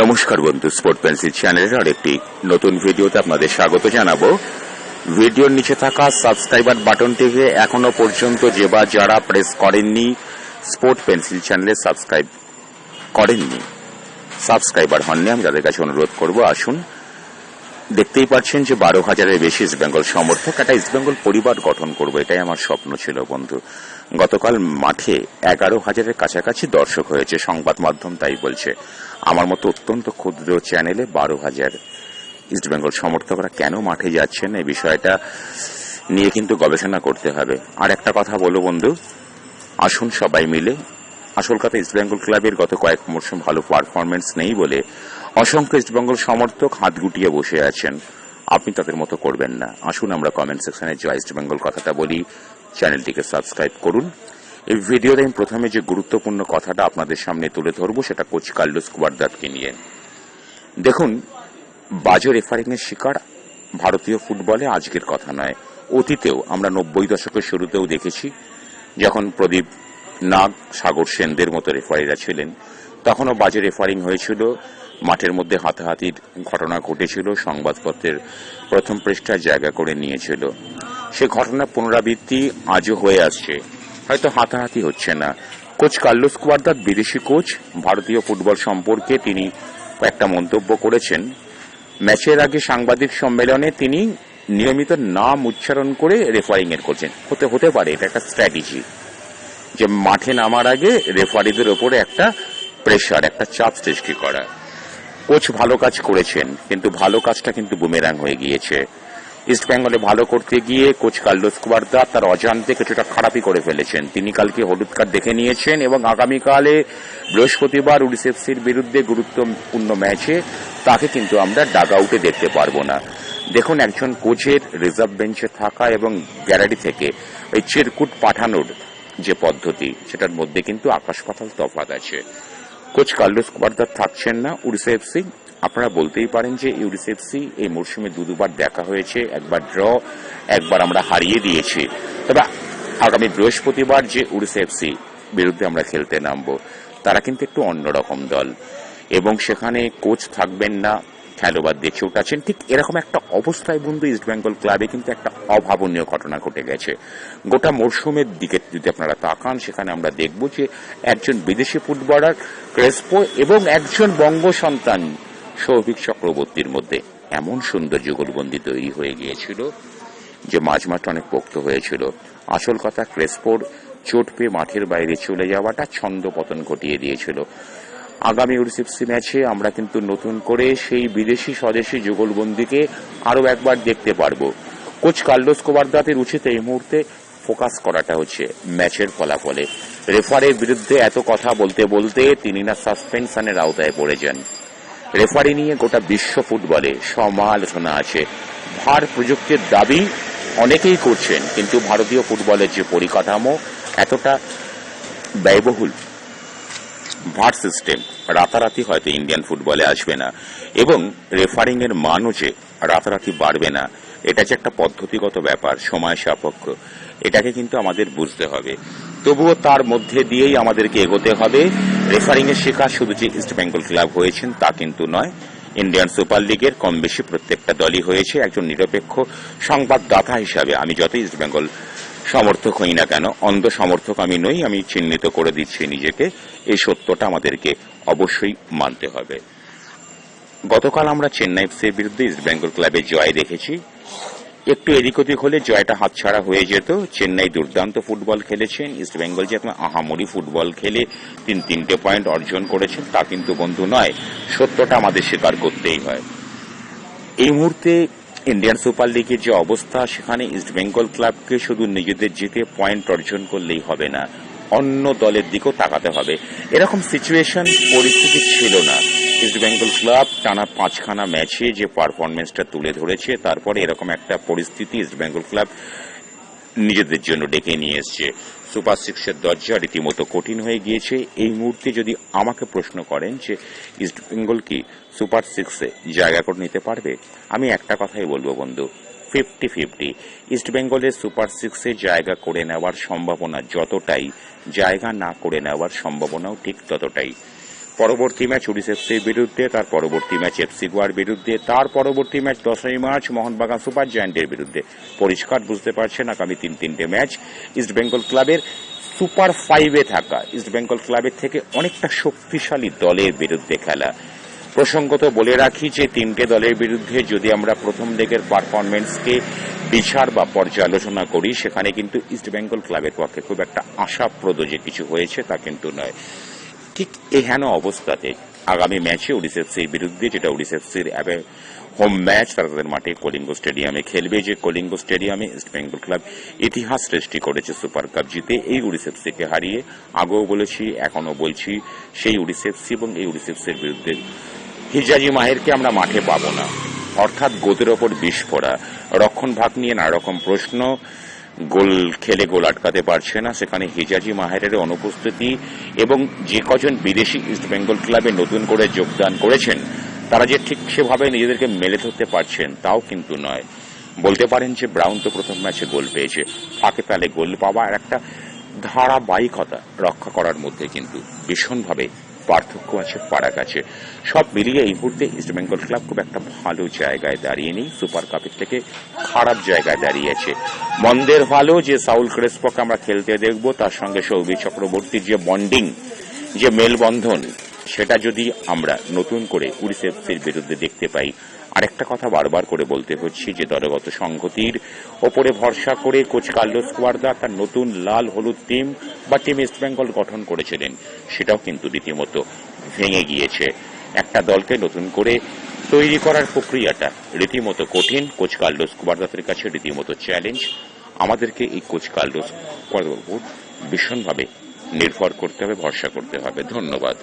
নমস্কার বন্ধু sport pencil চ্যানেলের আর একটি নতুন ভিডিওতে আপনাদের স্বাগত জানাব। ভিডিওর নিচে থাকা সাবস্ক্রাইবার বাটনটিকে এখনও পর্যন্ত যে বা যারা প্রেস করেননি স্পোর্ট পেন্সিল চ্যানেলে সাবস্ক্রাইব করেননি সাবস্ক্রাইবার হননি, আমি তাদের কাছে অনুরোধ করব, আসুন দেখতেই পাচ্ছেন যে বারো হাজারের বেশি ইস্টবেঙ্গল সমর্থক একটা ইস্টবেঙ্গল পরিবার গঠন করব, এটাই আমার স্বপ্ন ছিল বন্ধু। গতকাল মাঠে এগারো হাজারের কাছাকাছি দর্শক হয়েছে, সংবাদ মাধ্যম তাই বলছে। আমার মতো অত্যন্ত ক্ষুদ্র চ্যানেলে বারো হাজার ইস্টবেঙ্গল সমর্থকরা কেন মাঠে যাচ্ছেন, এই বিষয়টা নিয়ে কিন্তু গবেষণা করতে হবে। আর একটা কথা বলো বন্ধু, আসুন সবাই মিলে। আসল কথা ইস্টবেঙ্গল ক্লাবের গত কয়েক মরশুম ভালো পারফরমেন্স নেই বলে অসংখ্য ইস্টবেঙ্গল সমর্থক হাত গুটিয়ে বসে আছেন। আপনি তাদের মতো করবেন না। আসুন আমরা কমেন্ট সেকশনে জয় ইস্টবেঙ্গল কথাটা বলি চ্যানেলটিকে সাবস্ক্রাইব করুন। এই ভিডিওতে আমি প্রথমে যে গুরুত্বপূর্ণ কথাটা আপনাদের সামনে তুলে ধরবো, সেটা কোচ কার্লোস কুয়ারদাতকে নিয়ে। দেখুন, বাজে রেফারিং এর শিকার ভারতীয় ফুটবলে আজকের কথা নয়। অতীতেও আমরা নব্বই দশকের শুরুতেও দেখেছি, যখন প্রদীপ নাগ সাগর সেনদের মতো রেফারিরা ছিলেন। তখনও বাজে রেফারিং হয়েছিল। মাঠের মধ্যে হাতাহাতির ঘটনা ঘটেছিল, সংবাদপত্রের প্রথম পৃষ্ঠায় জায়গা করে নিয়েছিল। সে ঘটনার পুনরাবৃত্তি আজও হয়ে আসছে। হয়তো হাতাহাতি হচ্ছে না। কোচ কার্লোস কুয়ারদাত বিদেশি কোচ, ভারতীয় ফুটবল সম্পর্কে তিনি একটা মন্তব্য করেছেন। ম্যাচের আগে সাংবাদিক সম্মেলনে তিনি নিয়মিত নাম উচ্চারণ করে রেফারিং এর করছেন। হতে হতে পারে এটা একটা স্ট্র্যাটেজি যে মাঠে নামার আগে রেফারিদের ওপরে একটা প্রেশার, একটা চাপ সৃষ্টি করা। কোচ ভালো কাজ করেছেন, কিন্তু ভালো কাজটা কিন্তু বুমেরাং হয়ে গিয়েছে। ইস্ট বেঙ্গলে ভালো করতে গিয়ে কোচ কার্লোস কুয়ারদা তার অজান্তে কিছুটা খারাপই করে ফেলেছেন। তিনি কালকে হলুদ কার্ড দেখে নিয়েছেন এবং আগামীকালে বৃহস্পতিবার উড়িসেফসির বিরুদ্ধে গুরুত্বপূর্ণ ম্যাচে তাকে কিন্তু আমরা ডাগ আউটে দেখতে পারব না। দেখুন, একজন কোচের রিজার্ভ বেঞ্চে থাকা এবং গ্যালারি থেকে ওই চিরকুট পাঠানোর যে পদ্ধতি, সেটার মধ্যে কিন্তু আকাশ পাতাল তফাৎ আছে। কোচ কার্লোস কুমারদার থাকছেন না উড়িষ্যা এফসি আপনারা বলতেই পারেন যে উড়িষ্যা এফসি এই মরশুমে দু দুবার দেখা হয়েছে, একবার ড্র, একবার আমরা হারিয়ে দিয়েছি। তবে আগামী বৃহস্পতিবার যে উড়িষ্যা এফসি বিরুদ্ধে আমরা খেলতে নামব, তারা কিন্তু একটু অন্যরকম দল। এবং সেখানে কোচ থাকবেন না খেলোয়াড় চোট আছেন। ঠিক এরকম একটা অবস্থায় বন্ধু ইস্টবেঙ্গল ক্লাবে কিন্তু একটা অভাবনীয় ঘটনা ঘটে গেছে। গোটা মরশুমের দিকে যদি আপনারা তাকান, সেখানে আমরা দেখব যে একজন বিদেশি ফুটবলার ক্রেসপো এবং একজন বঙ্গ সন্তান সৌভিক চক্রবর্তীর মধ্যে এমন সুন্দর যুগলবন্দি তৈরি হয়ে গিয়েছিল যে মাঝমাঠ অনেক পোক্ত হয়েছিল। আসল কথা ক্রেসপোর চোট পেয়ে মাঠের বাইরে চলে যাওয়াটা ছন্দ পতন ঘটিয়ে দিয়েছিল। আগামী উড়িসিপসি ম্যাচে আমরা কিন্তু নতুন করে সেই বিদেশি স্বদেশী যুগলবন্দিকে আরও একবার দেখতে পারব। কোচ কার্লোস কোবারদাতের উচিত এই মুহূর্তে ফোকাস করাটা হচ্ছে ম্যাচের ফলাফলে। রেফারের বিরুদ্ধে এত কথা বলতে বলতে তিনি না সাসপেনশনের আওতায় পড়ে যান। রেফারি নিয়ে গোটা বিশ্ব ফুটবলে সমালোচনা আছে। ভার প্রযুক্তির দাবি অনেকেই করছেন, কিন্তু ভারতীয় ফুটবলের যে পরিকাঠামো এতটা ব্যয়বহুল। ভার সিস্টেম, রাতারাতি হয়তো ইন্ডিয়ান ফুটবলে আসবে না। এবং রেফারিং এর মানও যে রাতারাতি বাড়বে না, এটা যে একটা পদ্ধতিগত ব্যাপার, সময় সাপেক্ষ, এটাকে কিন্তু আমাদের বুঝতে হবে। তবুও তার মধ্যে দিয়েই আমাদেরকে এগোতে হবে। রেফারিং এর শিকার শুধু যে ইস্ট বেঙ্গল ক্লাব হয়েছেন, তা কিন্তু নয়। ইন্ডিয়ান সুপার লিগের কম বেশি প্রত্যেকটা দলই হয়েছে। একজন নিরপেক্ষ সংবাদদাতা হিসাবে আমি যত ইস্ট বেঙ্গল সমর্থক হই না কেন? অন্ধ সমর্থক আমি নই, আমি চিহ্নিত করে দিচ্ছি নিজেকে। এই সত্যটা আমাদেরকে অবশ্যই মানতে হবে। গতকাল আমরা চেন্নাই এফসির বিরুদ্ধে ইস্ট বেঙ্গল ক্লাবে জয় দেখেছি। একটু এদিক ওদিক হলে জয়টা হাতছাড়া হয়ে যেত। চেন্নাই দুর্দান্ত ফুটবল খেলেছেন। ইস্ট বেঙ্গল যে আহামরি ফুটবল খেলে তিন তিনটে পয়েন্ট অর্জন করেছেন, তা কিন্তু বন্ধু নয়। সত্যটা আমাদের স্বীকার করতেই হয়। এই মুহূর্তে ইন্ডিয়ান সুপার লিগের যে অবস্থা, সেখানে ইস্টবেঙ্গল ক্লাবকে শুধু নিজেদের জিতে পয়েন্ট অর্জন করলেই হবে না, অন্য দলের দিকেও তাকাতে হবে। এরকম সিচুয়েশন পরিস্থিতি ছিল না। ইস্টবেঙ্গল ক্লাব টানা পাঁচখানা ম্যাচে যে পারফরমেন্সটা তুলে ধরেছে, তারপরে এরকম একটা পরিস্থিতি ইস্টবেঙ্গল ক্লাব নিজেদের জন্য ডেকে নিয়ে এসছে। সুপার সিক্সের দরজা রীতিমতো কঠিন হয়ে গিয়েছে। এই মুহূর্তে যদি আমাকে প্রশ্ন করেন যে, ইস্ট বেঙ্গল কি সুপার সিক্সে জায়গা করে নিতে পারবে? আমি একটা কথাই বলব বন্ধু, ফিফটি ফিফটি। ইস্ট বেঙ্গলের সুপার সিক্সে জায়গা করে নেওয়ার সম্ভাবনা যতটাই, জায়গা না করে নেওয়ার সম্ভাবনাও ঠিক ততটাই। পরবর্তী ম্যাচ উড়িষ্যার বিরুদ্ধে, তার পরবর্তী ম্যাচ এফসি গোয়ার বিরুদ্ধে, তার পরবর্তী ম্যাচ দশই মার্চ মোহনবাগান সুপার জায়ান্টের বিরুদ্ধে। পরিষ্কার বুঝতে পারছেন আগামী তিন তিনটে ম্যাচ ইস্ট বেঙ্গল ক্লাবের সুপার ফাইভে থাকা। ইস্ট বেঙ্গল ক্লাবের থেকে অনেকটা শক্তিশালী দলের বিরুদ্ধে খেলা। প্রসঙ্গত বলে রাখি যে তিনটে দলের বিরুদ্ধে যদি আমরা প্রথম লেগের পারফরমেন্সকে বিচার বা পর্যালোচনা করি, সেখানে কিন্তু ইস্ট বেঙ্গল ক্লাবের পক্ষে খুব একটা আশাপ্রদ যে কিছু হয়েছে তা কিন্তু নয়। ঠিক এহেন অবস্থাতে আগামী ম্যাচে ওডিসেফসির বিরুদ্ধে যেটা ওডিসেফসির হোম ম্যাচ, তারা তাদের মাঠে কলিঙ্গ স্টেডিয়ামে খেলবে। যে কলিঙ্গ স্টেডিয়ামে ইস্ট বেঙ্গল ক্লাব ইতিহাস সৃষ্টি করেছে সুপার কাপ জিতে, এই উড়িসেফসিকে হারিয়ে আগেও বলেছি এখনও বলছি, সেই উড়িসেফসি এবং এই উড়িসেফসির বিরুদ্ধে হিজাজি মাহেরকে আমরা মাঠে পাবো না। অর্থাৎ গোদের ওপর বিষ পড়া। রক্ষণ ভাগ নিয়ে নানা রকম প্রশ্ন। গোল খেলে গোল আটকাতে পারছে না। সেখানে হিজাজি মাহেরের অনুপস্থিতি এবং যে কজন বিদেশি ইস্ট বেঙ্গল ক্লাবে নতুন করে যোগদান করেছেন, তারা যে ঠিক সেভাবে নিজেদেরকে মেলে ধরতে পারছেন তাও কিন্তু নয়। বলতে পারেন যে ব্রাউন তো প্রথম ম্যাচে গোল পেয়েছে। ফাঁকে তালে গোল পাওয়া আর একটা ধারাবাহিকতা রক্ষা করার মধ্যে কিন্তু ভীষণভাবে পার্থক্য আছে ফারাক আছে সব মিলিয়ে এই মুহূর্তে ইস্ট বেঙ্গল ক্লাব খুব একটা ভালো জায়গায় দাঁড়িয়ে নেই। সুপার কাপের থেকে খারাপ জায়গায় দাঁড়িয়েছে। মন্দের ভালো যে সাউল ক্রেসপকে আমরা খেলতে দেখব, তার সঙ্গে সৌবি চক্রবর্তীর যে বন্ডিং, যে মেলবন্ধন, সেটা যদি আমরা নতুন করে উড়িষ্যার বিরুদ্ধে দেখতে পাই। আরেকটা কথা বারবার করে বলতে হচ্ছে যে দলগত সংহতির ওপরে ভরসা করে কোচ কার্লোস কুয়ার্দা তার নতুন লাল হলুদ টিম বা টিম ইস্ট বেঙ্গল গঠন করেছিলেন, সেটাও কিন্তু রীতিমতো ভেঙে গিয়েছে। একটা দলকে নতুন করে তৈরি করার প্রক্রিয়াটা রীতিমতো কঠিন। কোচ কার্লোস কুবারদাসের কাছে রীতিমতো চ্যালেঞ্জ আমাদেরকে এই কোচ কার্লোস কুবারদাসের ভীষণভাবে নির্ভর করতে হবে, ভরসা করতে হবে। ধন্যবাদ।